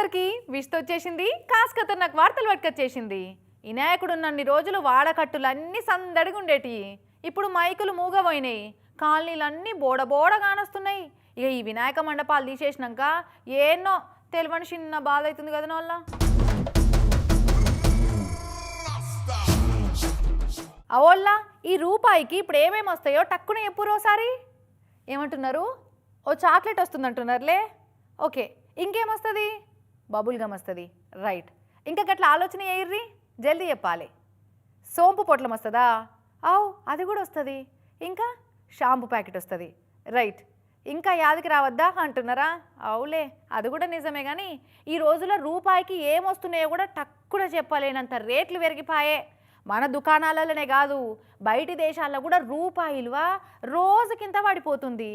అందరికీ విష్త వచ్చేసింది. కాస్కతో నాకు వార్తలు పట్టుకొచ్చేసింది. వినాయకుడు ఉన్నన్ని రోజులు వాడకట్టులు అన్నీ సందడిగా ఉండేటి. ఇప్పుడు మైకులు మూగబోయినాయి. కాలనీలన్నీ బోడ బోడ కానొస్తున్నాయి ఇక ఈ వినాయక మండపాలు తీసేసినాక ఏన్నో తెలివని చిన్న బాధ అవుతుంది కదా వాళ్ళ అవోళ్ళ ఈ రూపాయికి ఇప్పుడు ఏమేమి వస్తాయో టక్కున ఎప్పుడు ఒకసారి ఏమంటున్నారు? ఓ చాక్లెట్ వస్తుందంటున్నారులే. ఓకే ఇంకేమొస్తుంది బబుల్ గమ్ వస్తుంది రైట్. ఇంకా గట్ల ఆలోచన వేయర్రి జల్దీ చెప్పాలి. సోంపు పొట్లం వస్తుందా అవు అది కూడా వస్తుంది. ఇంకా? షాంపూ ప్యాకెట్ వస్తుంది. రైట్. ఇంకా యాదికి రావద్దా అంటున్నారా? అవులే అది కూడా నిజమే కానీ ఈ రోజుల్లో రూపాయికి ఏమొస్తున్నాయో కూడా టక్కున చెప్పలేనంత రేట్లు పెరిగిపాయే. మన దుకాణాలలోనే కాదు బయటి దేశాల్లో కూడా రూపాయి విలువ రోజుకింత పడిపోతుంది.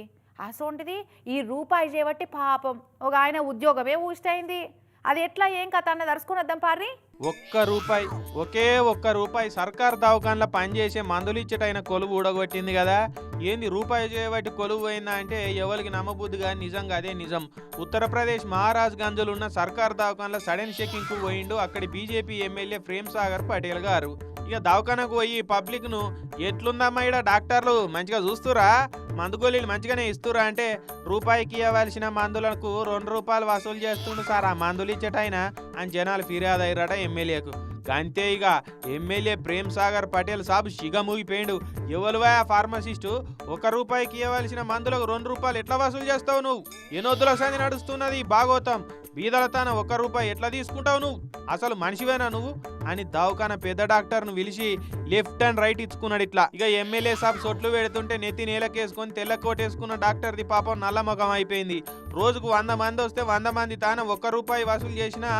అసోంటిది ఈ రూపాయి చేయబట్టి పాపం ఒక ఆయన ఉద్యోగమే ఊష్టైంది అది ఎట్లా ఏం కథ అన్నది అరుచుకొని వద్దాం పారి ఒక్క రూపాయి ఒకే ఒక్క రూపాయి సర్కార్ దవాఖాన్లో పనిచేసే మందులు ఇచ్చటైన కొలువు ఊడగొట్టింది కదా. ఏంది రూపాయి చేయబట్టి కొలువు పోయిందా అంటే ఎవరికి నమ్మబుద్ధిగా నిజంగా అదే నిజం. ఉత్తరప్రదేశ్ మహారాజ్ గంజులు ఉన్న సర్కార్ దవాఖాన్లో సడన్ చెకింగ్కు పోయిండు అక్కడి బీజేపీ ఎమ్మెల్యే ప్రేమ్ సాగర్ పటేల్ గారు. ఇక దవాఖానకు పోయి పబ్లిక్ను ఎట్లుందమ్మా ఇక్కడ డాక్టర్లు? మంచిగా చూస్తురా మందు గోళీలు మంచిగానే ఇస్తురా అంటే రూపాయికి ఇవ్వవలసిన మందులకు రెండు రూపాయలు వసూలు చేస్తుండు సార్. ఆ మందులు ఇచ్చేటైనా అని జనాలు ఫిర్యాదు అయ్యారట ఎమ్మెల్యేకు. అంతే ఇక ఎమ్మెల్యే ప్రేమ్ సాగర్ పటేల్ సాబ్ సిగమూగిపోయిండు ఎవరువా ఆ ఫార్మసిస్టు? ఒక రూపాయికి ఇవ్వవలసిన మందులకు రెండు రూపాయలు ఎట్లా వసూలు చేస్తావు నువ్వు? ఎనొద్దుల సంది నడుస్తున్నది ఈ భాగవతం బీదలతాన ఒక రూపాయి ఎట్లా తీసుకుంటావు నువ్వు? అసలు మనిషివేనా నువ్వు? అని దవాఖాన పెద్ద డాక్టర్ను పిలిచి లెఫ్ట్ అండ్ రైట్ ఇచ్చుకున్నాడు ఇట్లా. ఇక ఎమ్మెల్యే సాబ్ సొట్లు పెడుతుంటే నెత్తి నేలకేసుకొని తెల్ల కోటేసుకున్న డాక్టర్ డాక్టర్ది పాపం నల్లముఖం అయిపోయింది. రోజుకు వంద మంది వస్తే వంద మంది తాను ఒక్క రూపాయి వసూలు చేసినా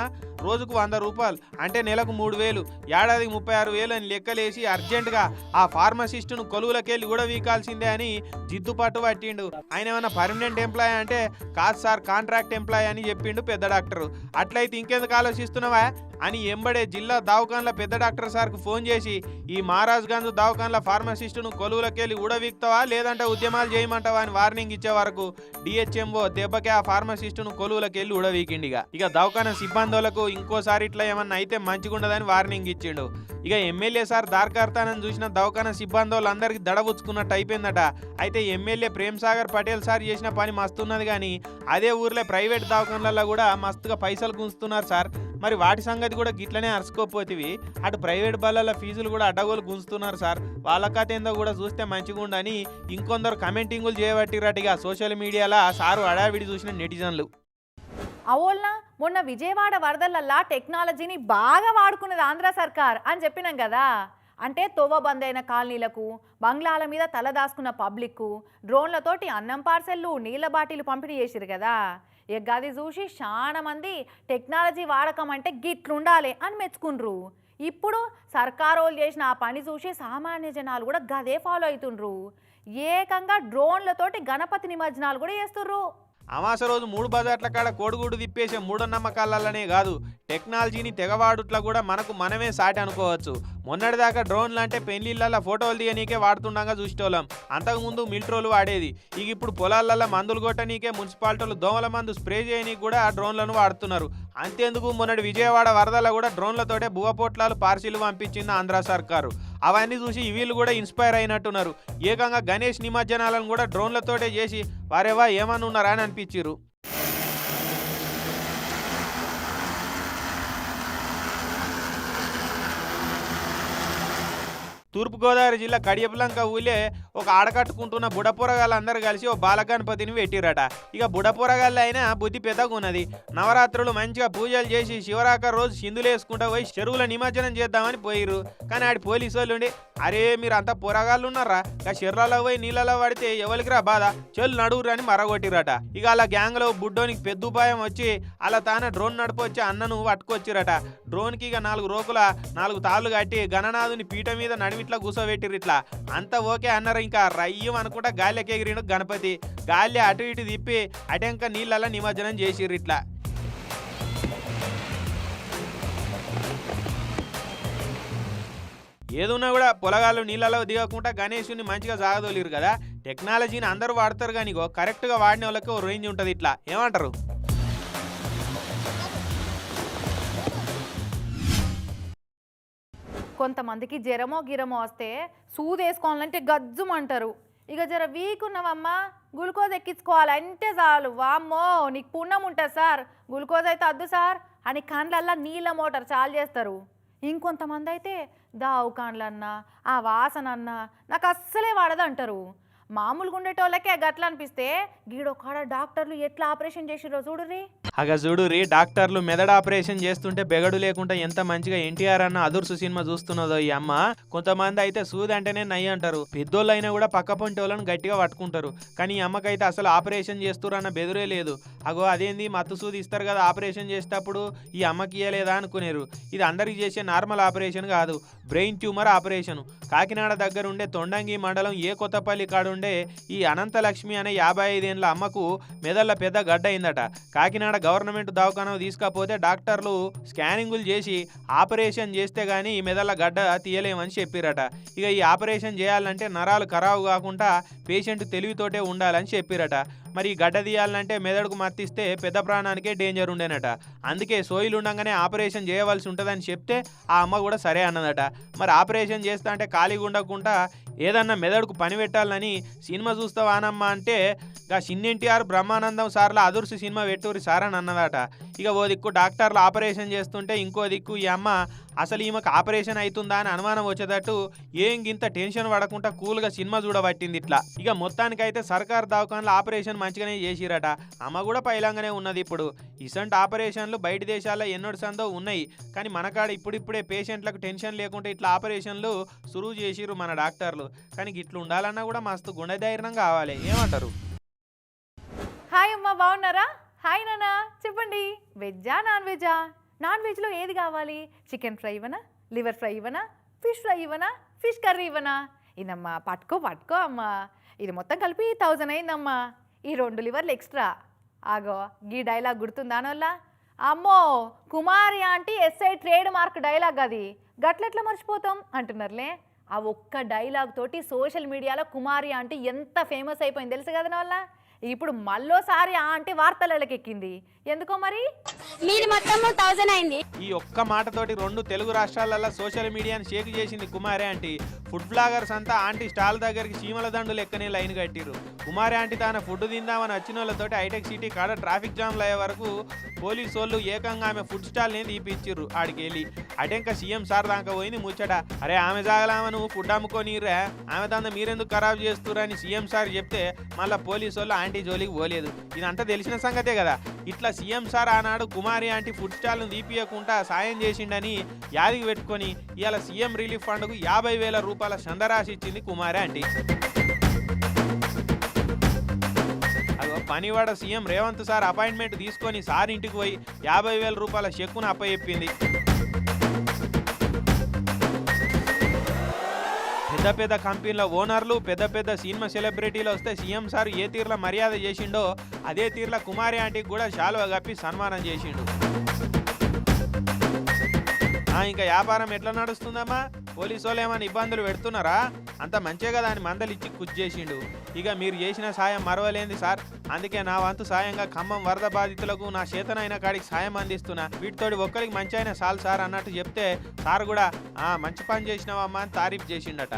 రోజుకు వంద రూపాయలు అంటే నెలకు మూడు వేలు ఏడాదికి ముప్పై ఆరు వేలు అని లెక్కలేసి అర్జెంటుగా ఆ ఫార్మసిస్టును కొలువులకెళ్ళి కూడా వీకాల్సిందే అని జిద్దుపాటు పట్టిండు. ఆయన ఏమైనా పర్మనెంట్ ఎంప్లాయ్ అంటే కాదు సార్ కాంట్రాక్ట్ ఎంప్లాయ్ అని చెప్పిండు పెద్ద డాక్టర్. అట్లయితే ఇంకెందుకు ఆలోచిస్తున్నావా? అని ఎంబడే జిల్లా దావకాన్ల పెద్ద డాక్టర్ సార్కు ఫోన్ చేసి ఈ మహారాజ్ గంజ్ దవాఖాన్ల ఫార్మసిస్టును కొలువులకెళ్ళి ఊడవీక్తావా? లేదంటే ఉద్యమాలు చేయమంటావా? అని వార్నింగ్ ఇచ్చే వరకు డిహెచ్ఎంఓ దెబ్బకే ఆ ఫార్మసిస్టును కొలువులకెళ్ళి ఉడవీకిండిగా ఇక దవాఖాన సిబ్బందులకు ఇంకోసారి ఇట్లా ఏమన్నా అయితే మంచిగుండదని వార్నింగ్ ఇచ్చిండు. ఇక ఎమ్మెల్యే సార్ దార్కార్తానని చూసిన దవాఖాన సిబ్బంది వాళ్ళందరికీ దడబుచ్చుకున్నట్టు అయిపోయిందట. అయితే ఎమ్మెల్యే ప్రేమ్ సాగర్ పటేల్ సార్ చేసిన పని మస్తున్నది కానీ అదే ఊర్లో ప్రైవేట్ దవాఖాన్లలో కూడా మస్తుగా పైసలు గుంజుతున్నారు సార్. మరి వాటి సంగతి కూడా గిట్లనే అరుచుకోపోతివి. అటు ప్రైవేట్ బళ్ళల ఫీజులు కూడా అడ్డగోలు గుంజుతున్నారు సార్. వాళ్ళ కథ ఏందో కూడా చూస్తే మంచిగుండని ఇంకొందరు కమెంటింగులు చేయబట్టిరటిగా సోషల్ మీడియాలో ఆ సారు అడావిడి చూసిన నెటిజన్లు. అవోల్నా మొన్న విజయవాడ వరదలల్లా టెక్నాలజీని బాగా వాడుకున్నది ఆంధ్ర సర్కార్ అని చెప్పినాం కదా. అంటే తోవ బంద్ అయిన కాలనీలకు బంగ్లాల మీద తల దాచుకున్న పబ్లిక్కు డ్రోన్లతోటి అన్నం పార్సెల్లు నీళ్ళ బాటిలు పంపిణీ చేసిరు కదా. ఇక గది చూసి చాలామంది టెక్నాలజీ వాడకం అంటే గిట్లుండాలి అని మెచ్చుకుండ్రు. ఇప్పుడు సర్కారోళ్ళు చేసిన ఆ పని చూసి సామాన్య జనాలు కూడా గదే ఫాలో అవుతుండ్రు ఏకంగా డ్రోన్లతోటి గణపతి నిమజ్జనాలు కూడా చేస్తుర్రు అమాస రోజు మూడు బజార్ల కాడ కోడిగూడు తిప్పేసే మూఢనమ్మకాలనే కాదు టెక్నాలజీని తెగవాడుట్లా కూడా మనకు మనమే సాటి అనుకోవచ్చు. మొన్నటిదాకా డ్రోన్లు అంటే పెళ్ళిళ్ళల్లో ఫోటోలు తీయనీకే వాడుతుండగా చూసేటోళ్ళం. అంతకుముందు మిల్ట్రోలు వాడేది. ఇక ఇప్పుడు పొలాలల్లో మందులు కొట్టనీకే మున్సిపాలిటీలు దోమల మందు స్ప్రే చేయనీకి కూడా ఆ డ్రోన్లను వాడుతున్నారు. అంతేందుకు మొన్నటి విజయవాడ వరదల కూడా డ్రోన్లతోటే భువపోట్లాలు పార్సీలు పంపించింది ఆంధ్ర సర్కారు. అవన్నీ చూసి వీళ్ళు కూడా ఇన్స్పైర్ అయినట్టున్నారు. ఏకంగా గణేష్ నిమజ్జనాలను కూడా డ్రోన్లతోటే చేసి వారేవా ఏమన్నా ఉన్నారా అని అనిపించారు తూర్పుగోదావరి జిల్లా కడియపులంక ఊళ్ళే ఒక ఆడకట్టుకుంటున్న బుడపొరగాళ్ళందరూ కలిసి ఓ బాలగణపతిని పెట్టిరట ఇక బుడపొరగాళ్ళు అయినా బుద్ధి పెద్దగా ఉన్నది నవరాత్రులు మంచిగా పూజలు చేసి శివరాక రోజు సింధులు వేసుకుంటూ పోయి చెరువుల నిమజ్జనం చేద్దామని పోయిరు కానీ ఆడి పోలీసు వాళ్ళు ఉండి అరే మీరు అంతా పొరగాళ్ళు ఉన్నారా ఇక చెర్రలో పోయి నీళ్ళలో పడితే ఎవరికి రా బాధ? చెల్లు నడుగురు అని మరగొట్టిరట ఇక అలా గ్యాంగ్లో బుడ్డోనికి పెద్ద ఉపాయం వచ్చి అలా తాన డ్రోన్ నడిపొచ్చి అన్నను పట్టుకొచ్చిరట. డ్రోన్కి ఇక నాలుగు రోకుల నాలుగు తాళ్ళు కట్టి గణనాథుని పీట మీద నడిమిట్లా కూసోబెట్టిరు ఇట్లా. అంతా ఓకే అన్నారు ఇంకా రయ్యం అనుకుంటా గాలికి గణపతి. గాలి అటు ఇటు తిప్పి అటెంక నీళ్ళల్లో నిమజ్జనం చేసిర్రు ఇట్లా. ఏదున్నా కూడా పొలగాళ్ళు నీళ్ళలో దిగకుండా గణేషుని మంచిగా సాగదోలిరు కదా. టెక్నాలజీని అందరూ వాడతారు కానీ కరెక్ట్గా వాడిన వాళ్ళకి రేంజ్ ఉంటుంది ఇట్లా. ఏమంటారు? కొంతమందికి జ్వరమో గిరమో వస్తే సూదేసుకోవాలంటే గజ్జుమంటారు. ఇక జర వీక్ ఉన్నావమ్మా గ్లూకోజ్ ఎక్కించుకోవాలి అంటే చాలు. వామ్మో నీకు పుణ్యం ఉంటుంది సార్. గ్లూకోజ్ అయితే వద్దు సార్. అని కండ్లల్లా నీళ్ళ మోటార్ చాలు చేస్తారు. ఇంకొంతమంది అయితే దావు కాండ్లన్నా ఆ వాసన అన్నా నాకు అస్సలే వాడదంటారు. మామూలుగా ఉండేటోళ్ళకే గట్లా అనిపిస్తే గీడొకాడ డాక్టర్లు ఎట్లా ఆపరేషన్ చేసిరో చూడుర్రి. అగ చూడురి డాక్టర్లు మెదడు ఆపరేషన్ చేస్తుంటే బెగడు లేకుండా ఎంత మంచిగా ఎన్టీఆర్ అన్న అదుర్సు సినిమా చూస్తున్నదో ఈ అమ్మ. కొంతమంది అయితే సూది అంటేనే నయ్యి అంటారు. పెద్దోళ్ళు అయినా కూడా పక్క పొంటి వాళ్ళని గట్టిగా పట్టుకుంటారు. కానీ ఈ అమ్మకైతే అసలు ఆపరేషన్ చేస్తురు అన్న బెదురే లేదు. అగో అదేంది మత్తు సూది ఇస్తారు కదా ఆపరేషన్ చేసేటప్పుడు ఈ అమ్మకి ఇయ్యలేదా అనుకునేరు. ఇది అందరికి చేసే నార్మల్ ఆపరేషన్ కాదు. Brain tumour operation. కాకినాడ దగ్గర ఉండే తొండంగి మండలం ఏ కొత్తపల్లి ఉండే ఈ అనంతలక్ష్మి అనే యాభై ఐదేళ్ళ అమ్మకు మెదళ్ళ పెద్ద గడ్డ అయిందట కాకినాడ గవర్నమెంట్ దవాఖానకు తీసుకపోతే డాక్టర్లు స్కానింగులు చేసి ఆపరేషన్ చేస్తే కానీ ఈ మెదళ్ళ గడ్డ తీయలేమని చెప్పిరట. ఇక ఈ ఆపరేషన్ చేయాలంటే నరాలు ఖరాబు కాకుండా పేషెంట్ తెలివితోటే ఉండాలని చెప్పిరట. మరి గడ్డ తీయాలంటే మెదడుకు మత్తిస్తే పెద్ద ప్రాణానికే డేంజర్ ఉండేనట. అందుకే సోయిలు ఉండగానే ఆపరేషన్ చేయవలసి ఉంటుందని చెప్తే ఆ అమ్మ కూడా సరే అన్నదట. మరి ఆపరేషన్ చేస్తా అంటే ఖాళీగా ఉండకుండా ఏదన్నా మెదడుకు పని పెట్టాలని సినిమా చూస్తావా అనమ్మా అంటే సిన్ చిన్నెన్టీఆర్ బ్రహ్మానందం సార్ల అదుర్సు సినిమా పెట్టురి సార్ అని అన్నదట. ఇక ఓ దిక్కు డాక్టర్లు ఆపరేషన్ చేస్తుంటే ఇంకో దిక్కు ఈ అమ్మ అసలు ఈమెకు ఆపరేషన్ అవుతుందా అని అనుమానం వచ్చేటట్టు ఏం గింత టెన్షన్ పడకుండా కూల్గా సినిమా చూడబట్టింది ఇట్లా. ఇక మొత్తానికైతే సర్కార్ దవాఖానలో ఆపరేషన్ మంచిగానే చేసిరట. అమ్మ కూడా పైలంగానే ఉన్నది ఇప్పుడు. ఇసంటి ఆపరేషన్లు బయట దేశాల్లో ఎన్నోటి సందో ఉన్నాయి. కానీ మనకాడ ఇప్పుడిప్పుడే పేషెంట్లకు టెన్షన్ లేకుండా ఇట్లా ఆపరేషన్లు సురువు చేసిరు మన డాక్టర్లు. కానీ ఇట్లా ఉండాలన్నా కూడా మస్తు గుండె ధైర్యం కావాలి. ఏమంటారు? హాయ్ అమ్మ బాగున్నారా? హాయ్ నాన్న చెప్పండి. వెజ్జా నాన్ వెజ్జా? నాన్ వెజ్లో ఏది కావాలి? చికెన్ ఫ్రై ఇవ్వనా? లివర్ ఫ్రై ఇవ్వనా? ఫిష్ ఫ్రై ఇవ్వనా? ఫిష్ కర్రీ ఇవ్వనా? ఇదమ్మా పట్టుకో పట్టుకో అమ్మా. ఇది మొత్తం కలిపి థౌజండ్ అయిందమ్మా. ఈ రెండు లివర్లు ఎక్స్ట్రా. ఆగో గీ డైలాగ్ గుర్తుందా వల్ల అమ్మో Kumari aunty SI trade mark dialogue అది. గట్లెట్లా మర్చిపోతాం? అంటున్నారులే. ఆ ఒక్క డైలాగ్ తోటి సోషల్ మీడియాలో కుమారి ఆంటీ ఎంత ఫేమస్ అయిపోయింది తెలుసు కదా వల్ల ఇప్పుడు మళ్ళోసారి ఆ ఆంటీ వార్తలకి ఎక్కింది ఎందుకో మరి? మీది మొత్తము థౌజండ్ అయింది. ఈ ఒక్క మాటతోటి రెండు తెలుగు రాష్ట్రాలలో సోషల్ మీడియాని షేక్ చేసింది కుమారి ఆంటీ. ఫుడ్ బ్లాగర్స్ అంతా ఆంటీ స్టాల్ దగ్గరికి చీమల దండు లెక్కనే లైన్ కట్టిరు కుమారి ఆంటీ తన ఫుడ్ తిందామని వచ్చిన వాళ్ళతోటి హైటెక్ సిటీ కాడ ట్రాఫిక్ జామ్లు అయ్యే వరకు పోలీసు వాళ్ళు ఏకంగా ఆమె ఫుడ్ స్టాల్ని తీపిచ్చిర్రు ఆడికి వెళ్ళి అటెంక సీఎం సార్ దాకా పోయింది ముచ్చట. అరే ఆమె జాగలామ నువ్వు ఫుడ్ అమ్ముకోనిర్రా. ఆమె దాన్ని మీరెందుకు ఖరాబ్ చేస్తురని సీఎం సార్ చెప్తే మళ్ళీ పోలీసు వాళ్ళు ఆంటీ జోలికి పోలేదు. ఇదంతా తెలిసిన సంగతే కదా. ఇట్లా సీఎం సార్ ఆనాడు కుమారి ఆంటీ ఫుడ్ స్టాల్ను తీపియకుండా సాయం చేసిండని యాదికి పెట్టుకొని ఇవాళ సీఎం రిలీఫ్ ఫండ్కు యాభై వేల రూపాయలు చందరాశి ఇచ్చింది కుమారి ఆంటీ అదో పనివాడ సీఎం రేవంత్ సార్ అపాయింట్మెంట్ తీసుకొని సార్ ఇంటికి పోయి యాభై వేల రూపాయల చెక్కును అప్పచెప్పింది. పెద్ద పెద్ద కంపెనీల ఓనర్లు పెద్ద పెద్ద సినిమా సెలబ్రిటీలు వస్తే సీఎం సార్ ఏ తీర్ల మర్యాద చేసిండో అదే తీరులో కుమారి ఆంటీకి కూడా శాలువ కప్పి సన్మానం చేసిండు. ఆ, ఇంకా వ్యాపారం ఎట్లా నడుస్తుందమ్మా? పోలీసు వాళ్ళు ఏమైనా ఇబ్బందులు పెడుతున్నారా? అంత మంచిగా కదా అని మందలిచ్చి చేసిండు ఇక మీరు చేసిన సాయం మరవలేంది సార్. అందుకే నా వంతు సాయంగా ఖమ్మం వరద బాధితులకు నా చేతనైన కాడికి సాయం అందిస్తున్నా. వీటితోటి ఒక్కరికి మంచి అయిన సాల్ సార్ అన్నట్టు చెప్తే సార్ కూడా ఆ మంచి పని చేసినావమ్మా అని తారీఫ్ చేసిండట.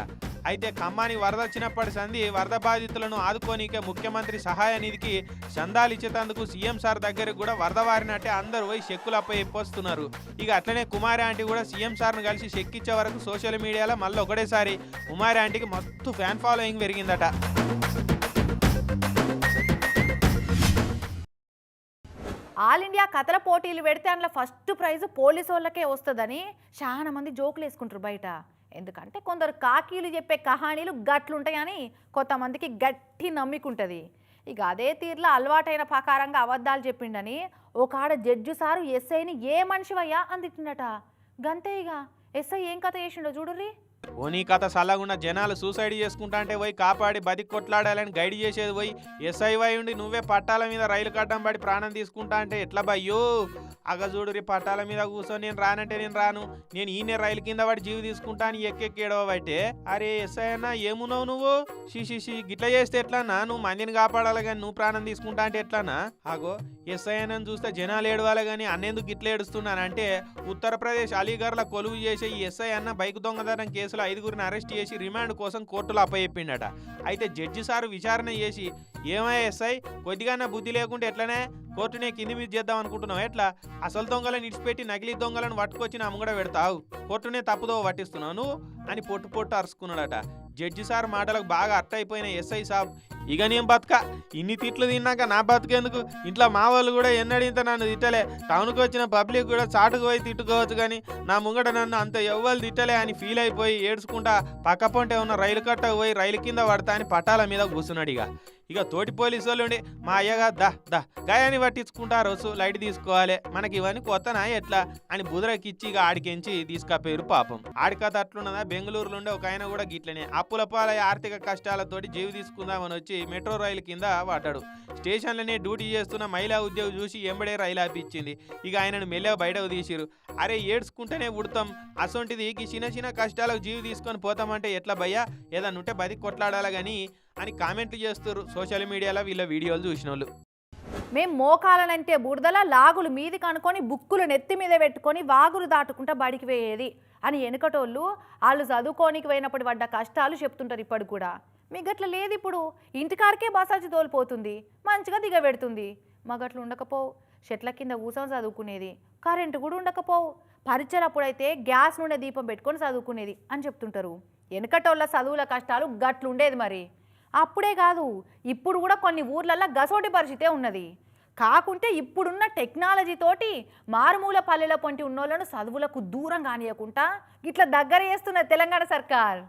అయితే ఖమ్మాని వరద వచ్చినప్పటి సంధి వరద బాధితులను ఆదుకోనికే ముఖ్యమంత్రి సహాయ నిధికి చందాలు ఇచ్చేటందుకు సీఎం సార్ దగ్గరకు కూడా వరద వారినట్టే అందరూ పోయి చెక్కులపై ఎప్పొస్తున్నారు ఇక అట్లనే కుమారి ఆంటీ కూడా సీఎం సార్ను కలిసి చెక్ ఇచ్చే వరకు సోషల్ మీడియాలో మళ్ళీ ఒకటేసారి కుమారి ఆంటీకి మస్తు ఫ్యాన్ ఫాలోయింగ్ పెరిగిందట. ఆల్ ఇండియా కథల పోటీలు పెడితే అందులో ఫస్ట్ ప్రైజ్ పోలీసు వాళ్ళకే వస్తుందని చాలా మంది జోకులు వేసుకుంటారు బయట. ఎందుకంటే కొందరు కాకీలు చెప్పే కహానీలు గట్లుంటాయని కొంతమందికి గట్టి నమ్మికుంటుంది. ఇక అదే తీరులో అలవాటైన ప్రకారంగా అబద్ధాలు చెప్పిండని ఒక ఆడ జడ్జు సారు ఎస్ఐని ఏ మనిషివయ్యా అందిట్టిండట గంతే ఇక. ఎస్ఐ ఏం కథ చేసిండో చూడుర్రీ? ఓ కథ సల్లగున్న జనాలు సూసైడ్ చేసుకుంటా అంటే పోయి కాపాడి బతికి కొట్లాడాలని గైడ్ చేసేది పోయి ఎస్ఐవై ఉండి నువ్వే పట్టాల మీద రైలు కట్టం పడి ప్రాణం తీసుకుంటా అంటే ఎట్లా భయ్యో? అగజూడు రీ పట్టాల మీద కూర్చొని నేను రానంటే నేను రాను. నేను ఈయన రైలు కింద పడి జీవి తీసుకుంటా అని ఎక్కెక్కేడవ బట్టే అరే ఎస్ఐ అన్న ఏమున్నావు నువ్వు? షీ గిట్లా చేస్తే ఎట్లానా నువ్వు మందిని కాపాడాలి కానీ నువ్వు ప్రాణం తీసుకుంటా అంటే ఎట్లానా ఆగో ఎస్ఐ అని చూస్తే జనాలు ఏడవాలి కానీ అన్నెందుకు గిట్ల ఏడుస్తున్నానంటే ఉత్తరప్రదేశ్ అలీగర్ల కొలువు చేసే ఈ ఎస్ఐ అన్న బైక్ దొంగతనం కేసులో ఐదుగురిని అరెస్ట్ చేసి రిమాండ్ కోసం కోర్టులో అప్పచెప్పిండట. అయితే జడ్జి సారు విచారణ చేసి ఏమయ్య ఎస్ఐ? కొద్దిగా బుద్ధి లేకుంటే ఎట్లనే? కోర్టునే కింది మీద చేద్దాం అనుకుంటున్నావు? ఎట్లా? అసలు దొంగలను ఇడిచిపెట్టి నకిలీ దొంగలను పట్టుకొచ్చి నా ముంగడ పెడతావు? కోర్టునే తప్పుదో పట్టిస్తున్నావు నువ్వు? అని పొట్టు పొట్టు అరుచుకున్నాడట జడ్జి సార్ మాటలకు బాగా అర్థ అయిపోయిన ఎస్ఐ సాబ్. ఇక నేను బతక ఇన్ని తిట్లు తిన్నాక నా బతుకేందుకు? ఇంట్లో మా వాళ్ళు కూడా ఎన్నడింత నన్ను తిట్టలే. టౌన్కి వచ్చిన పబ్లిక్ కూడా చాటుకు పోయి తిట్టుకోవచ్చు కానీ నా ముంగట నన్ను అంత ఎవ్వరు తిట్టలే అని ఫీల్ అయిపోయి ఏడ్చుకుంటా పక్క పొంటే ఉన్న రైలు కట్టకు పోయి రైలు కింద పడతా అని పట్టాల మీద కూర్చున్నాడు ఇక. ఇక తోటి పోలీసు వాళ్ళుండి మా అయ్యగా దా దా గాయాన్ని పట్టించుకుంటా రోజు లైట్ తీసుకోవాలి మనకి ఇవన్నీ కొత్తనా ఎట్లా? అని బుదరకిచ్చి ఇక ఆడికించి తీసుకపోయారు పాపం. ఆడికత అట్లున్నదా? బెంగళూరులో ఉండే ఒక ఆయన కూడా గిట్లనే. అప్పుల పాలై ఆర్థిక కష్టాలతోటి జీవి తీసుకుందామని వచ్చి మెట్రో రైలు కింద పడ్డాడు స్టేషన్లోనే డ్యూటీ చేస్తున్న మహిళా ఉద్యోగి చూసి ఎంబడే రైలు ఆపిచ్చింది. ఇక ఆయనను మెల్లగా బయటకు తీసిరు అరే ఏడ్చుకుంటేనే ఉడతాం అసొంటిది ఈ చిన్న చిన్న కష్టాలకు జీవి తీసుకొని పోతామంటే ఎట్లా భయ్యా? ఏదన్నుంటే బతికి కొట్లాడాలి కానీ అని కామెంట్లు చేస్తారు సోషల్ మీడియాలో వీళ్ళ వీడియోలు చూసిన వాళ్ళు మేము మోకాలనంటే బురదల లాగులు మీది కనుకొని బుక్కులు నెత్తి మీద పెట్టుకొని వాగులు దాటుకుంటా బడికి పోయేది అని వెనుకటోళ్ళు వాళ్ళు చదువుకోనికి పోయినప్పుడు పడ్డ కష్టాలు చెప్తుంటారు ఇప్పుడు కూడా. మీకు అట్లా లేదు ఇప్పుడు. ఇంటికాడికే బసాచి తోలిపోతుంది. మంచిగా దిగబెడుతుంది. మగట్లు ఉండకపోవు. చెట్ల కింద ఊసం చదువుకునేది. కరెంటు కూడా ఉండకపోవు. పరీక్షలు అప్పుడైతే గ్యాస్ నుండే దీపం పెట్టుకొని చదువుకునేది అని చెప్తుంటారు. వెనుకటోళ్ళ చదువుల కష్టాలు గట్లుండేది మరి. అప్పుడే కాదు ఇప్పుడు కూడా కొన్ని ఊర్లలో గసోటి పరిస్థితే ఉన్నది. కాకుంటే ఇప్పుడున్న టెక్నాలజీ తోటి మారుమూల పల్లెల పొంటి ఉన్నోళ్ళను చదువులకు దూరం కానియకుండా ఇట్లా దగ్గర చేస్తున్న తెలంగాణ సర్కార్.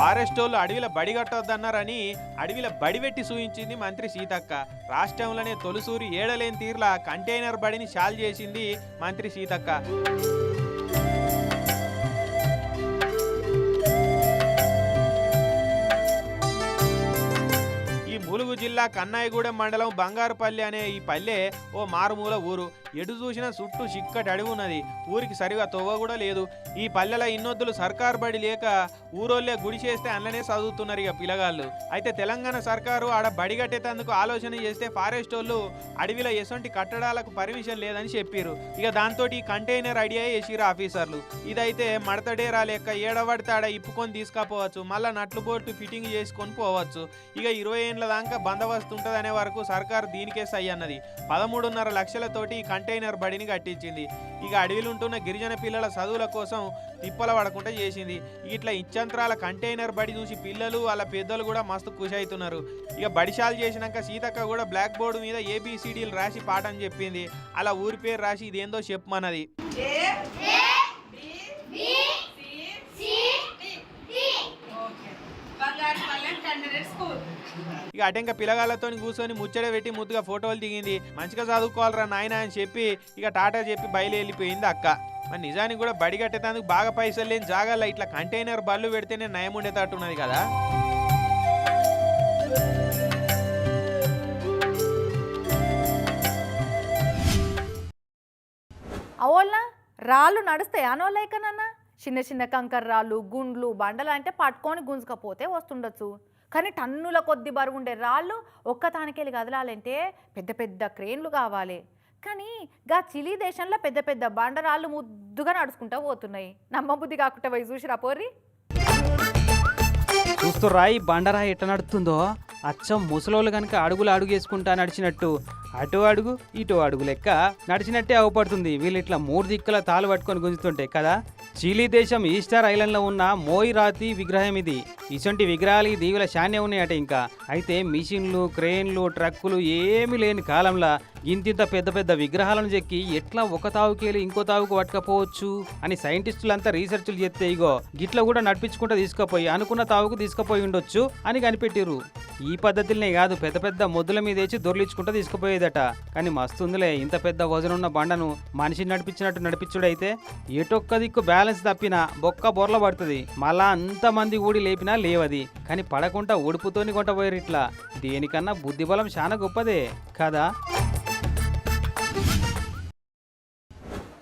ఫారెస్ట్ వాళ్ళు అడవిలో బడి కట్టొద్దన్నారని అడవిలో బడి పెట్టి సూచించింది మంత్రి సీతక్క. రాష్ట్రంలోనే తొలిసూరి ఏడలేని తీర్లా కంటైనర్ బడిని షాల్ చేసింది మంత్రి సీతక్క. జిల్లా కన్నాయిగూడెం మండలం బంగారుపల్లి అనే ఈ పల్లె ఓ మారుమూల ఊరు. ఎటు చూసినా చుట్టూ చిక్కటి అడవి ఉన్నది. ఊరికి సరిగా తవ్వ కూడా లేదు. ఈ పల్లెల ఇన్నొద్దులు సర్కార్ బడి లేక ఊరోళ్ళే గుడి చేస్తే అందులోనే చదువుతున్నారు ఇక పిల్లగాళ్ళు. అయితే తెలంగాణ సర్కారు ఆడ బడి కట్టేటందుకు ఆలోచన చేస్తే ఫారెస్ట్ వాళ్ళు అడవిలో ఎసొంటి కట్టడాలకు పర్మిషన్ లేదని చెప్పారు ఇక దాంతో ఈ కంటైనర్ ఐడియా వేసిరు ఆఫీసర్లు? ఇదైతే మడతడేరా రాలేక ఏడబడితే ఆడ ఇప్పుకొని తీసుకపోవచ్చు. మళ్ళీ నట్లు బోర్టు ఫిట్టింగ్ చేసుకొని పోవచ్చు. ఇక ఇరవై ఏండ్ల దాకా బందోబస్తు ఉంటుంది అనే వరకు సర్కారు దీనికే సై అన్నది. పదమూడున్నర లక్షలతోటి ఈ కంటైనర్ బడిని కట్టించింది. ఇక అడవిలో ఉంటున్న గిరిజన పిల్లల చదువుల కోసం తిప్పల పడకుండా చేసింది. ఇట్లా ఇచ్చంత్రాల కంటైనర్ బడి చూసి పిల్లలు వాళ్ళ పెద్దలు కూడా మస్తు ఖుషి అవుతున్నారు ఇక బడిశాలు చేసినాక సీతక్క కూడా బ్లాక్ బోర్డు మీద ఏబిసిడీలు రాసి పాఠం చెప్పింది. అలా ఊరి పేరు రాసి ఇదేందో చెప్పమన్నది. ఇక అటెంక పిల్లగాళ్ళతో కూర్చొని ముచ్చట పెట్టి ముద్దుగా ఫోటోలు దిగింది. మంచిగా చదువుకోవాలరా నాయన అని చెప్పి ఇక టాటా చెప్పి బయలు వెళ్ళిపోయింది అక్క. మరి నిజానికి కూడా బడి కట్టేందుకు బాగా పైసలు లేని జాగాల్లో ఇట్లా కంటైనర్ బళ్ళు పెడితేనే నయం ఉండేటట్టు ఉన్నది కదా? అవోళ్ళ రాళ్ళు నడుస్తాయి అనోళ్ళైకనన్నా చిన్న చిన్న కంకర రాళ్ళు గుండ్లు బండలు అంటే పట్టుకొని గుంజుకపోతే వస్తుండొచ్చు. కానీ టన్నుల కొద్ది బరువు ఉండే రాళ్ళు ఒక్కతానికెళ్ళి కదలాలంటే పెద్ద పెద్ద క్రేన్లు కావాలి. కానీ గా చిలీ దేశంలో పెద్ద పెద్ద బండరాళ్ళు ముద్దుగా నడుచుకుంటా పోతున్నాయి. నమ్మబుద్ధి కాకుండా పోయి చూసిరా పోర్రి. చూస్తురాయి బండరాయి ఎట్లా నడుతుందో అచ్చం ముసలోళ్ళు కనుక అడుగులు అడుగేసుకుంటా నడిచినట్టు అటు అడుగు ఇటు అడుగు లెక్క నడిచినట్టే అవపడుతుంది. వీళ్ళు ఇట్లా మూడు దిక్కుల తాలు పట్టుకొని గుంజుతుంటాయి కదా? చిలీ దేశం ఈస్టర్ ఐలాండ్లో ఉన్న మోయి రాతి విగ్రహం ఇది. ఇటువంటి విగ్రహాలు ఈ దీవుల శాన్య ఉన్నాయట ఇంకా. అయితే మిషన్లు క్రెయిన్లు ట్రక్కులు ఏమీ లేని కాలంలో ఇంతింత పెద్ద పెద్ద విగ్రహాలను చెక్కి ఎట్లా ఒక తావుకెళ్ళి ఇంకో తావుకు పట్టుకపోవచ్చు అని సైంటిస్టులంతా రీసెర్చ్లు చేస్తే ఇగో గిట్ల కూడా నడిపించుకుంటూ తీసుకుపోయి అనుకున్న తావుకు తీసుకుపోయి ఉండొచ్చు అని కనిపెట్టిరు ఈ పద్ధతిలోనే కాదు పెద్ద పెద్ద మొద్దుల మీద వేసి దొర్లించుకుంటూ తీసుకుపోయేదట. కానీ మస్తుందిలే ఇంత పెద్ద వజనున్న బండను మనిషిని నడిపించినట్టు నడిపించుడైతే. ఎటొక్క దిక్కు బ్యాలెన్స్ తప్పినా బొక్క బొర్ల పడుతుంది. మళ్ళా అంతమంది ఊడి లేపినా లేవది. కానీ పడకుండా ఉడుపుతోని కొంట పోయారు ఇట్లా. దేనికన్నా బుద్ధిబలం చాలా గొప్పదే. కదా?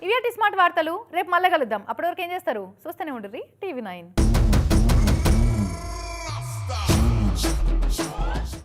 ఇవియటి స్మార్ట్ వార్తలు రేపు మళ్ళీ కలుద్దాం. అప్పటివరకు ఏం చేస్తారు? చూస్తూనే ఉంటుంది టీవీ నైన్.